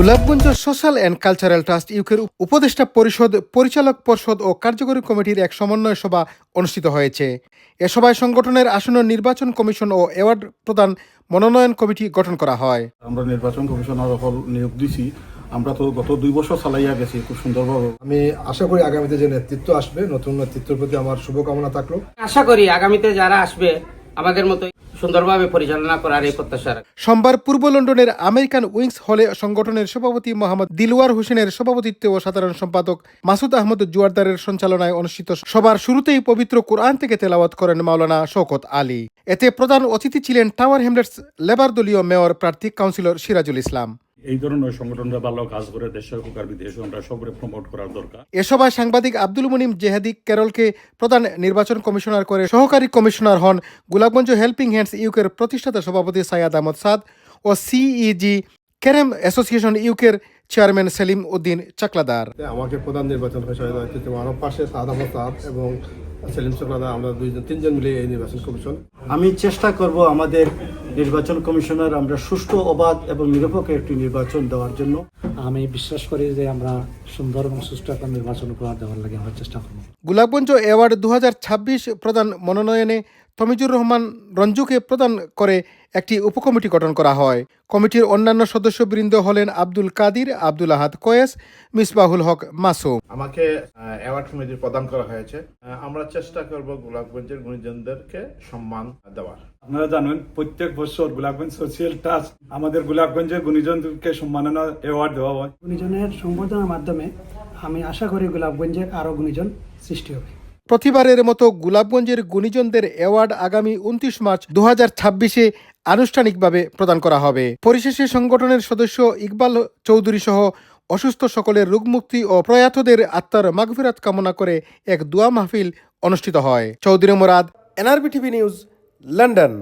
Golapganj social and cultural trust ইউকের উপদেষ্টা পরিষদ পরিচালক পর্ষদ ও কার্যকরী কমিটির এক সমন্বয় সভা অনুষ্ঠিত হয়েছে। এ সভায় সংগঠনের আসন্ন নির্বাচন কমিশন ও অ্যাওয়ার্ড প্রদান মনোনয়ন কমিটি গঠন করা হয়। আমরা নির্বাচন কমিশনার হল নিয়োগ দিছি। আমরা তো গত দুই বছর চালাইয়া গেছি খুব সুন্দরভাবে। আমি আশা করি আগামীতে যে নেতৃত্ব আসবে নতুন নেতৃত্বের প্রতি আমার শুভকামনা থাকল। আশা করি আগামীতে যারা আসবে আমাদের মতো সুন্দরভাবে পরিচালনা করার এই প্রত্যাশা সোমবার পূর্ব লন্ডনের আমেরিকান উইংস হলে সংগঠনের সভাপতি মোহাম্মদ দিলওয়ার হোসেনের সভাপতিত্বে ও সাধারণ সম্পাদক মাসুদ আহমদ জুয়ারদারের সঞ্চালনায় অনুষ্ঠিত সবার শুরুতেই পবিত্র কোরআন থেকে তেলাওয়াত করেন মাওলানা শওকত আলী। এতে প্রধান অতিথি ছিলেন টাওয়ার হ্যামলেটস লেবার দলীয় মেয়র প্রার্থী কাউন্সিলর সিরাজুল ইসলাম। এই ধরনের সংগঠনরা ভালো কাজ করে দেশে হোক আর বিদেশে হোক, আমরা সবরে প্রমোট করার দরকার। এ সভায় সাংবাদিক আব্দুল মুনিম জেহাদি ক্যারলকে প্রধান নির্বাচন কমিশনার করে সহকারী কমিশনার হন গোলাপগঞ্জ হেল্পিং হ্যান্ডস ইউকের প্রতিষ্ঠাতা সভাপতি সাইয়াদ আহমদ সাদ ও সিইজি ক্যারেম অ্যাসোসিয়েশন ইউকের চেয়ারম্যান সেলিম উদ্দিন চাকলাদার। আমাকে প্রধান নির্বাচন দায়িত্ব আমার পাশে সাদ আহমদ সাদ এবং সেলিম আমরা দুইজন তিনজন মিলে এই নির্বাচন কমিশন। আমি চেষ্টা করব আমাদের নির্বাচন কমিশনার আমরা সুষ্ঠু অবাধ এবং নিরপেক্ষ একটি নির্বাচন দেওয়ার জন্য। আমি বিশ্বাস করি যে আমরা সুন্দর এবং সুষ্ঠু একটা নির্বাচন করা দেওয়ার লাগে আমরা চেষ্টা করব। গোলাপগঞ্জ অ্যাওয়ার্ড দু হাজার ছাব্বিশ প্রধান মনোনয়নে তমিজুর রহমান রঞ্জুকে প্রদান করে একটি উপকমিটি গঠন করা হয়। কমিটির অন্যান্য সদস্যবৃন্দ হলেন আব্দুল কাদির আব্দুল আহাদ কয়েস মিসবাহুল হক মাসুম। আমাকে অ্যাওয়ার্ড কমিটি প্রদান করা হয়েছে। আমরা চেষ্টা করব গোলাপগঞ্জের গুণীজনদেরকে সম্মান দেওয়ার। আপনারা জানেন প্রত্যেক বছর গোলাপগঞ্জ সোশিয়াল ট্রাস্ট আমাদের গোলাপগঞ্জের গুণীজনকে সম্মাননা অ্যাওয়ার্ড দেওয়া হয়। গুণীজনের সংবর্ধনার মাধ্যমে আমি আশা করি গোলাপগঞ্জের আরও গুণীজন সৃষ্টি হবে। প্রতিবারের মতো গোলাপগঞ্জের গুণীজনদের অ্যাওয়ার্ড আগামী উনত্রিশ মার্চ দু হাজার ছাব্বিশে আনুষ্ঠানিকভাবে প্রদান করা হবে। পরিশেষে সংগঠনের সদস্য ইকবাল চৌধুরী সহ অসুস্থ সকলের রোগমুক্তি ও প্রয়াতদের আত্মার মাগফিরাত কামনা করে এক দোয়া মাহফিল অনুষ্ঠিত হয়। Chowdhury Morad, NRB TV news, London.